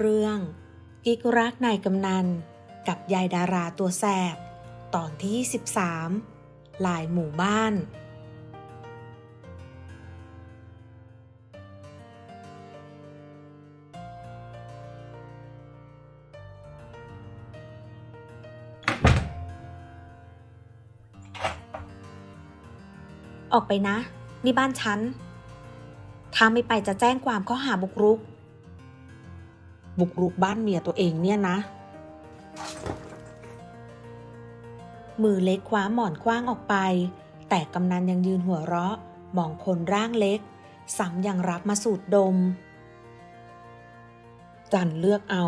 เรื่องกิกรักนายกำนัน กับยายดาราตัวแสบ ตอนที่ 13ลายหมู่บ้าน ออกไปนะ นี่บ้านฉัน ถ้าไม่ไปจะแจ้งความข้อหาบุกรุก บุกรุกบ้านเมียตัวเองเนี่ยนะ มือเล็กคว้าหมอนกว้างออกไป แต่กำนันยังยืนหัวเราะ มองคนร่างเล็กซ้ำยังรับมาสูดดม จันเลือกเอา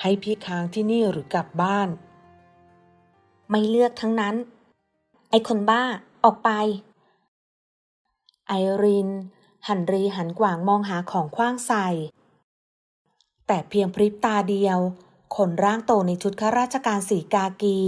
ให้พี่ค้างที่นี่หรือกลับบ้าน ไม่เลือกทั้งนั้น ไอคนบ้าออกไป ไอริน หันรีหันกว่างมองหาของขว้างใส่ แต่เพียงพริบตาเดียว คนร่างโตในชุดข้าราชการสีกากี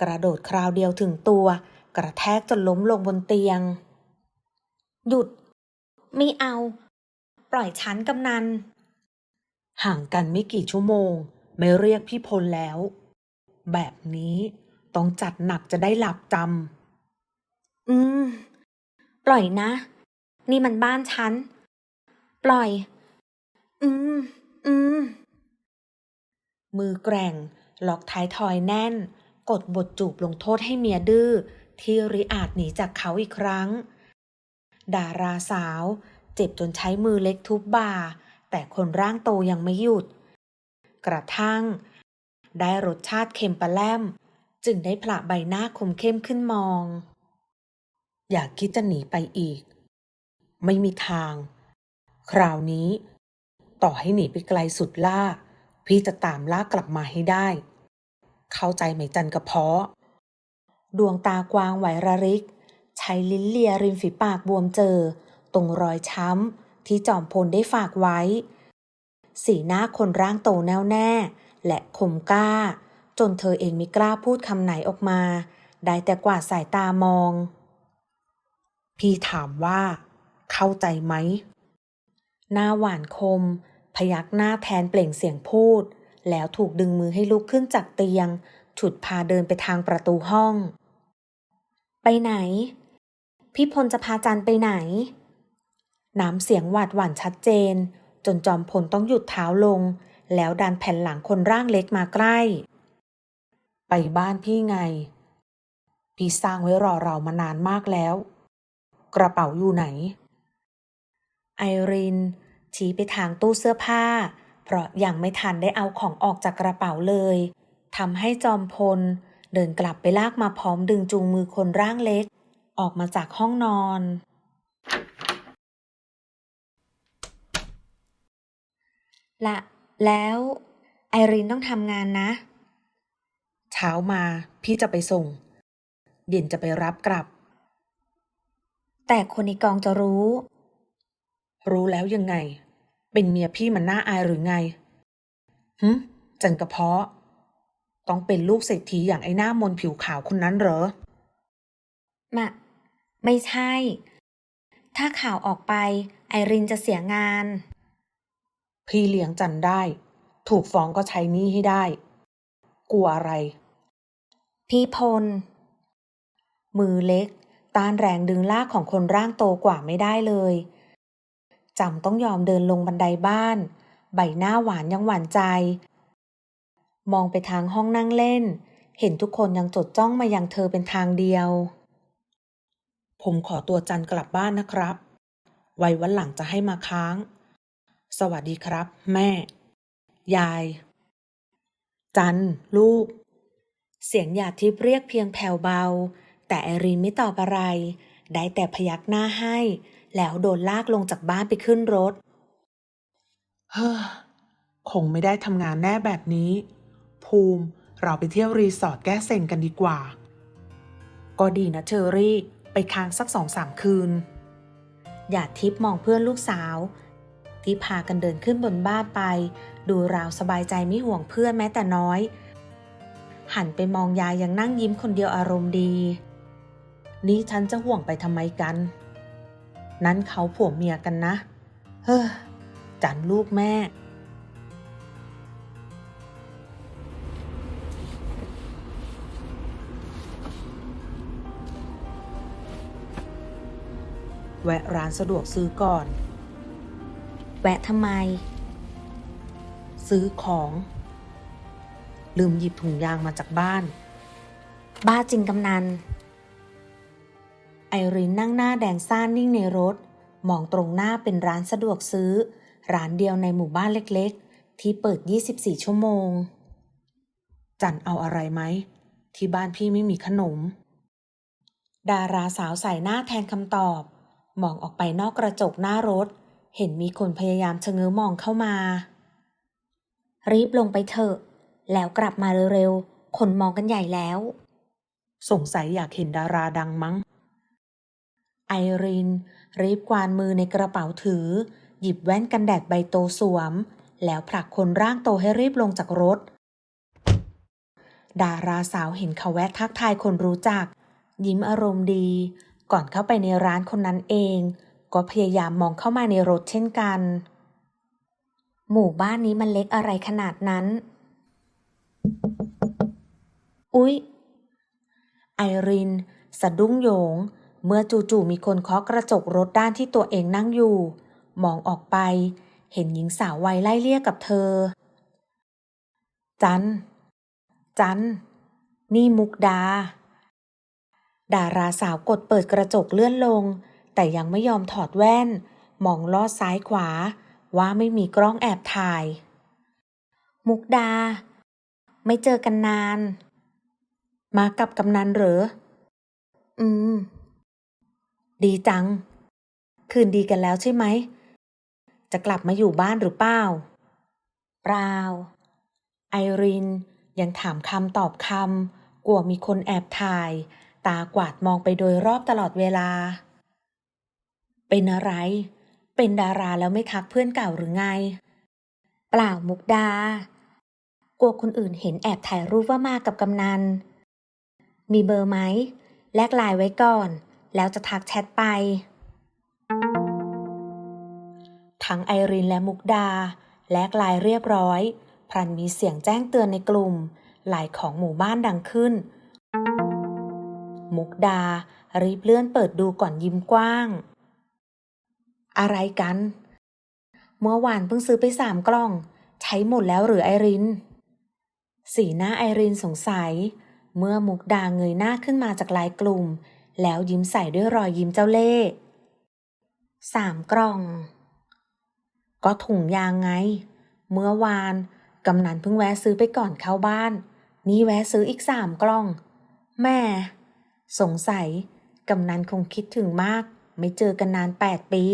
กระโดดคราวเดียวถึงตัว กระแทกจนล้มลงบนเตียง หยุด ไม่เอา ปล่อยฉันกำนัน ห่างกันไม่กี่ชั่วโมง ไม่เรียกพี่พลแล้ว แบบนี้ต้องจัดหนักจะได้หลับจำ อืม ปล่อยนะ นี่มันบ้านฉัน ปล่อย อืม อืม มือแกร่งล็อกท้ายทอยแน่น กดบทจูบลงโทษให้เมียดื้อ ที่ริอาจหนีจากเขาอีกครั้ง ดาราสาว เจ็บจนใช้มือเล็กทุบบ่า แต่คนร่างโตยังไม่หยุด กระทั่ง ได้รสชาติเค็มปลาแลม จึงได้ผละใบหน้าคมเข้มขึ้นมอง อย่าคิดจะหนีไปอีก ไม่มีทาง คราวนี้ ต่อให้หนีไปไกลสุดล่า พี่จะตามล่ากลับมาให้ได้ เข้าใจไหมจันกระเพาะ ดวงตากวางไหวระริก ใช้ลิ้นเลียริมฝีปากบวมเจอ ตรงรอยช้ำที่จอมพลได้ฝากไว้ สีหน้าคนร่างโตแน่วแน่ และคมกล้า จนเธอเองไม่กล้าพูดคำไหนออกมา ได้แต่กวาดสายตามอง พี่ถามว่า เข้าใจไหมหน้าหวานคม พยักหน้าแทนเปล่งเสียงพูด แล้วถูกดึงมือให้ลุกขึ้นจากเตียง ฉุดพาเดินไปทางประตูห้อง ไปไหน พี่พลจะพาจันไปไหน น้ำเสียงหวาดหวั่นชัดเจน จนจอมพลต้องหยุดเท้าลง แล้วดันแผ่นหลังคนร่างเล็กมาใกล้ ไปบ้านพี่ไง พี่สร้างไว้รอเรามานานมากแล้ว กระเป๋าอยู่ไหน ไอริน ชี้ไปทางตู้เสื้อผ้า เพราะยังไม่ทันได้เอาของออกจากกระเป๋าเลยทำให้จอมพล เดินกลับไปลากมาพร้อมดึงจูงมือคนร่างเล็ก ออกมาจากห้องนอน ละ แล้วไอรินต้องทำงานนะ เช้ามาพี่จะไปส่ง เย็นจะไปรับกลับ แต่คนในกองจะรู้ รู้แล้วยังไง เป็นเมียพี่มันน่าอายหรือไงหึจันกระเพาะ ต้องเป็นลูกเศรษฐีอย่างไอ้หน้ามนผิวขาวคนนั้นเหรอ มะ ไม่ใช่ ถ้าข่าวออกไป ไอรินจะเสียงาน พี่เลี้ยงจันได้ ถูกฟ้องก็ใช้หนี้ให้ได้ กลัวอะไร พี่พล มือเล็ก ต้านแรงดึงลากของคนร่างโตกว่าไม่ได้เลย จำต้องยอมเดินลงบันไดบ้าน ใบหน้าหวานยังหวานใจ มองไปทางห้องนั่งเล่น เห็นทุกคนยังจดจ้องมายังเธอเป็นทางเดียว ผมขอตัวจันกลับบ้านนะครับ ไว้วันหลังจะให้มาค้าง สวัสดีครับ แม่ ยาย จันลูก เสียงหยาดทิพย์เรียกเพียงแผ่วเบา แต่ไอรีนไม่ตอบอะไร ได้แต่พยักหน้าให้ แล้วโดนลากลงจากบ้านไปขึ้นรถ เฮ้อ คงไม่ได้ทำงานแน่แบบนี้ ภูมิเราไปเที่ยวรีสอร์ทแก้เซ็งกันดีกว่า ก็ดีนะเชอรี่ ไปค้างสักสองสามคืน หยาดทิพย์มองเพื่อนลูกสาว ที่พากันเดินขึ้นบนบ้านไป ดูราวสบายใจไม่ห่วงเพื่อนแม้แต่น้อย หันไปมองยายยังนั่งยิ้มคนเดียวอารมณ์ดี นี่ฉันจะห่วงไปทำไมกัน นั้นเขาผัวเมียกันนะ เฮ้อ จันลูกแม่ แวะร้านสะดวกซื้อก่อน แวะทำไม ซื้อของ ลืมหยิบถุงยางมาจากบ้าน บ้าจริงกำนัน ไอรินนั่งหน้าแดงซ่านนิ่งในรถ มองตรงหน้าเป็นร้านสะดวกซื้อ ร้านเดียวในหมู่บ้านเล็กๆ ที่เปิด 24 ชั่วโมง จันเอาอะไรไหม ที่บ้านพี่ไม่มีขนม ดาราสาวใส่หน้าแทนคำตอบ มองออกไปนอกกระจกหน้ารถ เห็นมีคนพยายามชะเง้อมองเข้ามา รีบลงไปเถอะ แล้วกลับมาเร็วๆ คนมองกันใหญ่แล้ว สงสัยอยากเห็นดาราดังมั้ง ไอริน รีบกวานมือในกระเป๋าถือ หยิบแว่นกันแดดใบโตสวม แล้วผลักคนร่างโตให้รีบลงจากรถ ดาราสาวเห็นเขาแวะทักทายคนรู้จัก ยิ้มอารมณ์ดี ก่อนเข้าไปในร้านคนนั้นเอง ก็พยายามมองเข้ามาในรถเช่นกัน หมู่บ้านนี้มันเล็กอะไรขนาดนั้น อุ๊ย ไอริน สะดุ้งโยง เมื่อจู่ๆมีคนเคาะกระจกรถด้านที่ตัวเองนั่งอยู่ มองออกไป เห็นหญิงสาววัยไล่เลี่ยกับเธอ จัน จัน นี่มุกดา ดาราสาวกดเปิดกระจกเลื่อนลง แต่ยังไม่ยอมถอดแว่น มองลอดซ้ายขวา ว่าไม่มีกล้องแอบถ่าย มุกดา ไม่เจอกันนาน มากับกำนันเหรอ อืม ดีจัง คืนดีกันแล้วใช่ไหม จะกลับมาอยู่บ้านหรือเปล่า เปล่า ไอรินยังถามคำตอบคำกลัวมีคนแอบถ่าย ตากวาดมองไปโดยรอบตลอดเวลา เป็นอะไร เป็นดาราแล้วไม่ทักเพื่อนเก่าหรือไง เปล่ามุกดา กลัวคนอื่นเห็นแอบถ่ายรูปว่ามากับกำนัน มีเบอร์ไหม แลกไลน์ไว้ก่อน แล้วจะทักแชทไป ทั้งไอรินและมุกดา แลกลน์เรียบร้อยพลันมีเสียงแจ้งเตือนในกลุ่มลน์ของหมู่บ้านดังขึ้น มุกดา รีบเลื่อนเปิดดูก่อนยิ้มกว้าง อะไรกัน เมื่อวานเพิ่งซื้อไปสามกล่อง ใช้หมดแล้วหรือไอริน สีหน้าไอรินสงสัย เมื่อมุกดาเงยหน้าขึ้นมาจากลน์กลุ่ม แล้วยิ้มใส่ด้วยรอยยิ้มเจ้าเล่ห์สามกล่อง ก็ถุงยางไง เมื่อวานกำนันเพิ่งแวะซื้อไปก่อนเข้าบ้าน นี่แวะซื้ออีกสามกล่อง แม่ สงสัยกำนันคงคิดถึงมาก ไม่เจอกันนานแปดปี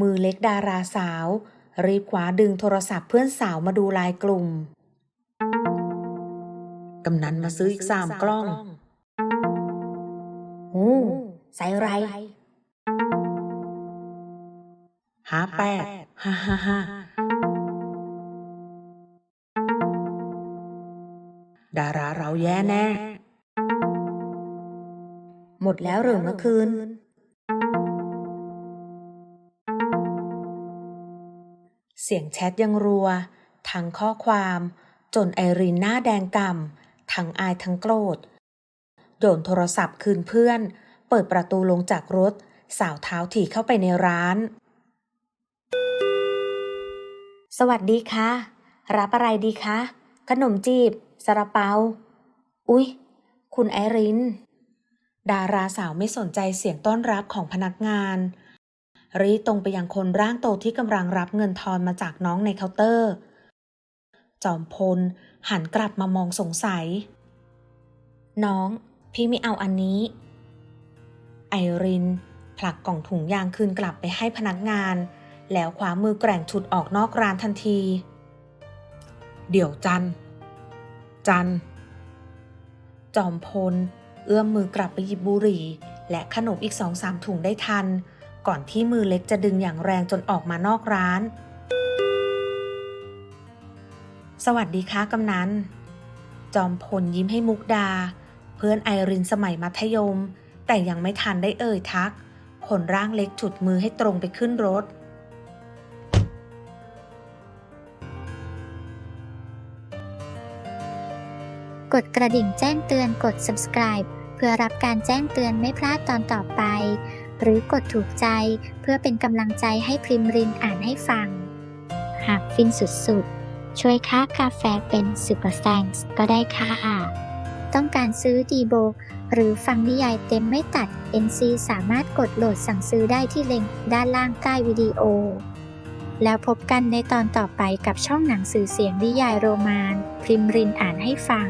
มือเล็กดาราสาว รีบคว้าดึงโทรศัพท์เพื่อนสาวมาดูลายกลุ่ม กำนันมาซื้ออีกสามกล้อง ใส่ไรห้าแปดฮ่าฮ่าฮ่าดาราเราแย่แน่ หมดแล้วหรือเมื่อคืน เสียงแชทยังรัว ทั้งข้อความ จนไอรีนหน้าแดงก่ำทั้งอายทั้งโกรธ โยนโทรศัพท์คืนเพื่อน เปิดประตูลงจากรถ สาวเท้าถี่เข้าไปในร้าน สวัสดีค่ะ รับอะไรดีคะ ขนมจีบซาลาเปา อุ๊ย คุณไอริน ดาราสาวไม่สนใจเสียงต้อนรับของพนักงานรีตรงไปยังคนร่างโตที่กำลังรับเงินทอนมาจากน้องในเคาน์เตอร์ จอมพลหันกลับมามองสงสัย น้อง พี่ไม่เอาอันนี้ ไอริน ผลักกล่องถุงยางคืนกลับไปให้พนักงาน แล้วคว้ามือแกร่งฉุดออกนอกร้านทันที เดี๋ยวจัน จัน จอมพล เอื้อมมือกลับไปหยิบบุหรี่ และขนมอีกสองสามถุงได้ทัน ก่อนที่มือเล็กจะดึงอย่างแรงจนออกมานอกร้าน สวัสดีค่ะกำนันจอมพลยิ้มให้มุกดา พื่อนไอรินสมัยมัธยม แต่ยังไม่ทันได้เอ่ยทัก คนร่างเล็กฉุดมือให้ตรงไปขึ้นรถ กดกระดิ่งแจ้งเตือนกด subscribe เพื่อรับการแจ้งเตือนไม่พลาดตอนต่อไป หรือกดถูกใจเพื่อเป็นกำลังใจให้พริมรินอ่านให้ฟัง หากฟินสุดๆ ช่วยค่ากาแฟเป็นซูเปอร์แซงก็ได้ค่ะ ต้องการซื้อดีโบ หรือฟังนิยายเต็มไม่ตัด NC สามารถกดโหลดสั่งซื้อได้ที่ลิงก์ด้านล่างใต้วิดีโอ แล้วพบกันในตอนต่อไปกับช่องหนังสือเสียงนิยายโรมาน พริมรินอ่านให้ฟัง